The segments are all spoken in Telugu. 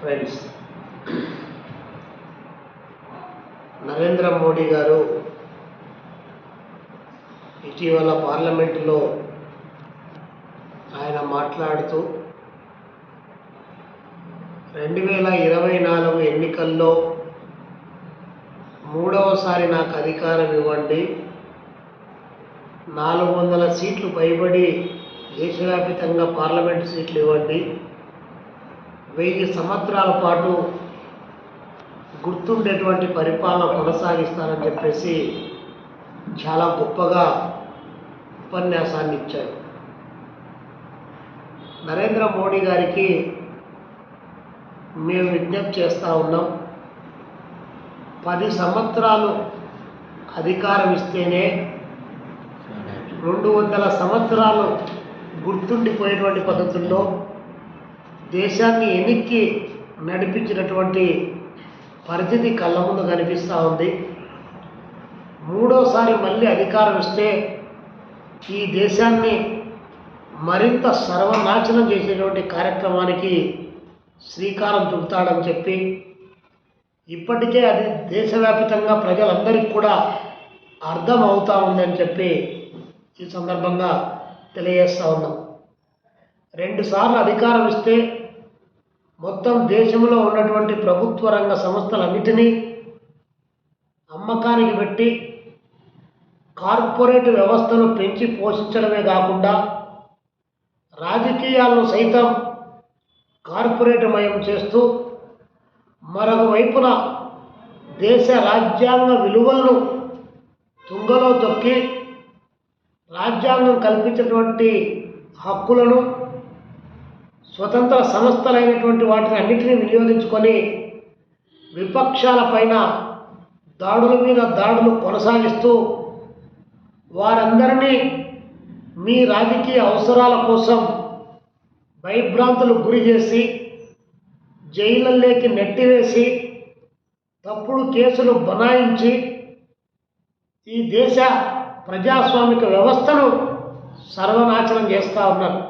ఫ్రెండ్స్ నరేంద్ర మోడీ గారు ఇటీవల పార్లమెంటులో ఆయన మాట్లాడుతూ రెండు వేల ఇరవై నాలుగు ఎన్నికల్లో మూడవసారి నాకు అధికారం ఇవ్వండి. నాలుగు వందల సీట్లు పైబడి దేశవ్యాప్తంగా పార్లమెంట్ సీట్లు ఇవ్వండి. వెయ్యి సంవత్సరాల పాటు గుర్తుండేటువంటి పరిపాలన కొనసాగిస్తానని చెప్పేసి చాలా గొప్పగా ఉపన్యాసాన్ని ఇచ్చారు. నరేంద్ర మోడీ గారికి మేము విజ్ఞప్తి చేస్తూ ఉన్నాం పది సంవత్సరాలు అధికారం ఇస్తేనే రెండు వందల సంవత్సరాలు గుర్తుండిపోయేటువంటి పద్ధతుల్లో దేశాన్ని ఎన్నిక్కి నడిపించినటువంటి పరిస్థితి కళ్ళ ముందు కనిపిస్తూ ఉంది. మూడోసారి మళ్ళీ అధికారం ఇస్తే ఈ దేశాన్ని మరింత సర్వనాశనం చేసేటువంటి కార్యక్రమానికి శ్రీకారం చుడతాడని చెప్పి ఇప్పటికే అది దేశవ్యాప్తంగా ప్రజలందరికీ కూడా అర్థం అవుతూ ఉందని చెప్పి ఈ సందర్భంగా తెలియజేస్తూ ఉన్నాం. రెండుసార్లు అధికారం ఇస్తే మొత్తం దేశంలో ఉన్నటువంటి ప్రభుత్వ రంగ సంస్థలన్నిటినీ అమ్మకానికి పెట్టి కార్పొరేట్ వ్యవస్థను పెంచి పోషించడమే కాకుండా రాజకీయాలను సైతం కార్పొరేట్ మయం చేస్తూ మరొక వైపున దేశ రాజ్యాంగ విలువలను తుంగలో తొక్కి రాజ్యాంగం కల్పించినటువంటి హక్కులను స్వతంత్ర సంస్థలైనటువంటి వాటిని అన్నిటినీ వినియోగించుకొని విపక్షాలపైన దాడుల మీద దాడులు కొనసాగిస్తూ వారందరినీ మీ రాజకీయ అవసరాల కోసం భయభ్రాంతులు గురి చేసి జైళ్ళల్లోకి నెట్టివేసి తప్పుడు కేసులు బనాయించి ఈ దేశ ప్రజాస్వామిక వ్యవస్థను సర్వనాశనం చేస్తూ ఉన్నారు.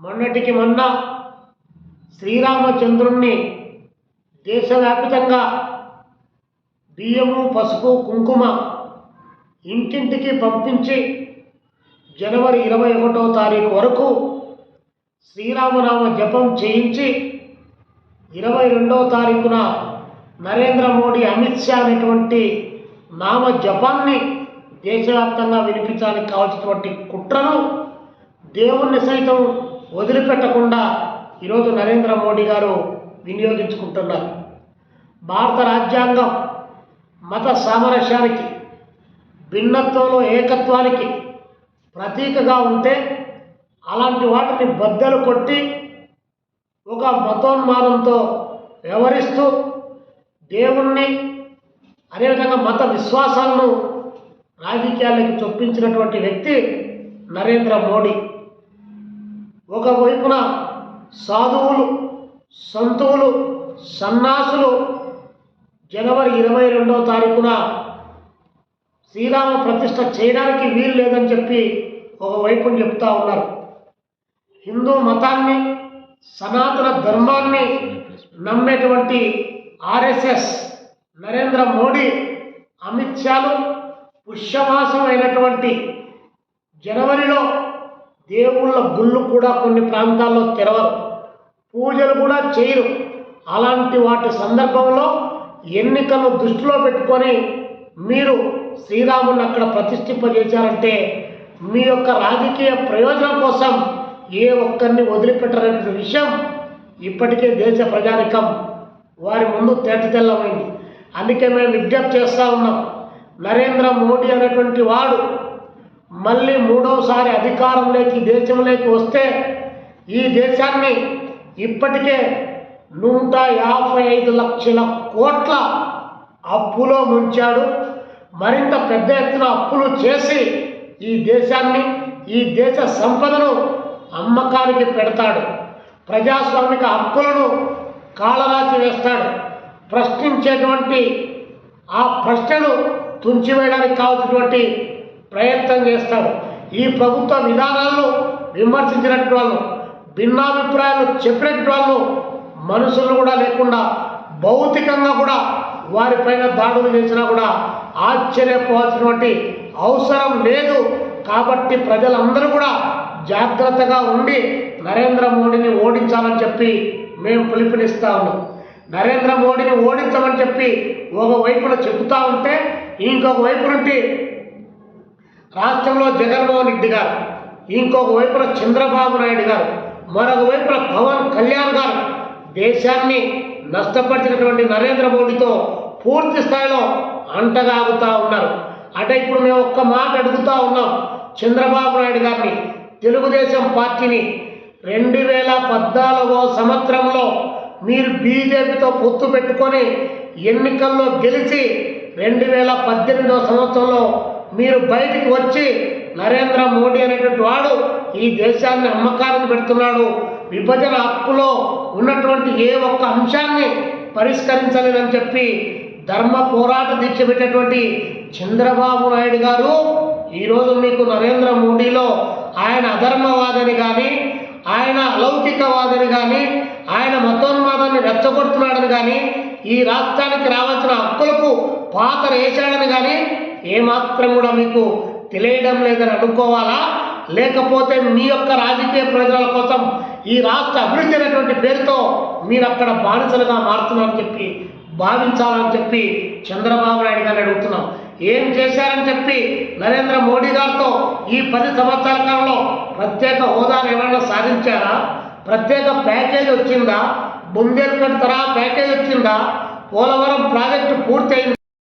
మొన్నటికి మొన్న శ్రీరామచంద్రుణ్ణి దేశవ్యాప్తంగా బియ్యము పసుపు కుంకుమ ఇంటింటికి పంపించి జనవరి ఇరవై ఒకటో తారీఖు వరకు శ్రీరామనామ జపం చేయించి ఇరవై రెండవ తారీఖున నరేంద్ర మోడీ అమిత్ షా అనేటువంటి నామ జపాన్ని దేశవ్యాప్తంగా వినిపించడానికి కావాల్సినటువంటి కుట్రను దేవుణ్ణి సైతం వదిలిపెట్టకుండా ఈరోజు నరేంద్ర మోడీ గారు వినియోగించుకుంటున్నారు. భారత రాజ్యాంగం మత సామరస్యానికి భిన్నత్వంలో ఏకత్వానికి ప్రతీకగా ఉంటే అలాంటి వాటిని బద్దలు కొట్టి ఒక మతోన్మాదంతో వ్యవహరిస్తూ దేవుణ్ణి అదేవిధంగా మత విశ్వాసాలను రాజకీయాలకు చొప్పించినటువంటి వ్యక్తి నరేంద్ర మోడీ. ఒకవైపున సాధువులు సంతువులు సన్నాసులు. జనవరి ఇరవై రెండవ తారీఖున శ్రీరామ ప్రతిష్ట చేయడానికి వీలు లేదని చెప్పి ఒకవైపు చెప్తా ఉన్నారు. హిందూ మతాన్ని సనాతన ధర్మాన్ని నమ్మేటువంటి ఆర్ఎస్ఎస్ నరేంద్ర మోడీ అమిత్ షాలు పుష్యమాసం అయినటువంటి జనవరిలో దేవుళ్ళ గుళ్ళు కూడా కొన్ని ప్రాంతాల్లో తెరవరు. పూజలు కూడా చేయరు. అలాంటి వాటి సందర్భంలో ఎన్నికలు దృష్టిలో పెట్టుకొని మీరు శ్రీరాముని అక్కడ ప్రతిష్ఠింపజేశారంటే మీ యొక్క రాజకీయ ప్రయోజనం కోసం ఏ ఒక్కరిని వదిలిపెట్టరనే విషయం ఇప్పటికే దేశ ప్రజానికం. వారి ముందు తేటతెల్లమైంది అందుకే మేము విజ్ఞప్తి చేస్తూ ఉన్నాం. నరేంద్ర మోడీ అనేటువంటి వాడు మళ్ళీ మూడోసారి అధికారంలోకి దేశంలోకి వస్తే ఈ దేశాన్ని ఇప్పటికే నూట యాభై ఐదు లక్షల కోట్ల అప్పులో ముంచాడు. మరింత పెద్ద ఎత్తున అప్పులు చేసి ఈ దేశాన్ని ఈ దేశ సంపదను అమ్మకానికి పెడతాడు. ప్రజాస్వామిక హక్కులను కాళరాచి వేస్తాడు. ప్రశ్నించేటువంటి ఆ ప్రశ్నను తుంచివేయడానికి కావాల్సినటువంటి ప్రయత్నం చేస్తాడు. ఈ ప్రభుత్వ విధానాలను విమర్శించినట్టు వాళ్ళు భిన్నాభిప్రాయాలు చెప్పినట్టు వాళ్ళు మనుషులు కూడా లేకుండా భౌతికంగా కూడా వారిపైన దాడులు చేసినా కూడా ఆశ్చర్యపోవాల్సినటువంటి అవసరం లేదు. కాబట్టి ప్రజలందరూ కూడా జాగ్రత్తగా ఉండి నరేంద్ర మోడీని ఓడించాలని చెప్పి మేము పిలుపునిస్తా ఉన్నాం. నరేంద్ర మోడీని ఓడించమని చెప్పి ఒక వైపున చెబుతా ఉంటే ఇంకొక వైపు నుండి రాష్ట్రంలో జగన్మోహన్ రెడ్డి గారు ఇంకొక వైపున చంద్రబాబు నాయుడు గారు మరొక వైపున పవన్ కళ్యాణ్ గారు దేశాన్ని నష్టపరిచినటువంటి నరేంద్ర మోడీతో పూర్తి స్థాయిలో అంటగాగుతా ఉన్నారు. అంటే ఇప్పుడు మేము ఒక్క మాట అడుగుతూ ఉన్నాం. చంద్రబాబు నాయుడు గారిని తెలుగుదేశం పార్టీని రెండు వేల పద్నాలుగో సంవత్సరంలో మీరు బీజేపీతో పొత్తు పెట్టుకొని ఎన్నికల్లో గెలిచి రెండు వేల పద్దెనిమిదో సంవత్సరంలో మీరు బయటికి వచ్చి నరేంద్ర మోడీ అనేటువంటి వాడు ఈ దేశాన్ని అమ్మకానికి పెడుతున్నాడు. విభజన హక్కులో ఉన్నటువంటి ఏ ఒక్క అంశాన్ని పరిష్కరించలేదని చెప్పి ధర్మ పోరాట దీక్ష పెట్టేటువంటి చంద్రబాబు నాయుడు గారు ఈరోజు మీకు నరేంద్ర మోడీలో ఆయన అధర్మవాదని కానీ ఆయన అలౌకికవాదని కానీ ఆయన మతోన్మాదాన్ని రెచ్చగొడుతున్నాడని కానీ ఈ రాష్ట్రానికి రావాల్సిన హక్కులకు పాత వేశాడని కానీ ఏమాత్రం కూడా మీకు తెలియడం లేదని అనుకోవాలా? లేకపోతే మీ యొక్క రాజకీయ ప్రయోజనాల కోసం ఈ రాష్ట్ర అభివృద్ధి అనేటువంటి పేరుతో మీరు అక్కడ బానిసలుగా మారుతున్నారని చెప్పి భావించాలని చెప్పి చంద్రబాబు నాయుడు గారిని అడుగుతున్నాం. ఏం చేశారని చెప్పి నరేంద్ర మోడీ గారితో ఈ పది సంవత్సరాల కాలంలో ప్రత్యేక హోదాను ఏమైనా సాధించారా? ప్రత్యేక ప్యాకేజ్ వచ్చిందా? బుందేల్ఖండ్ తరహా ప్యాకేజ్ వచ్చిందా? పోలవరం ప్రాజెక్టు పూర్తయింది?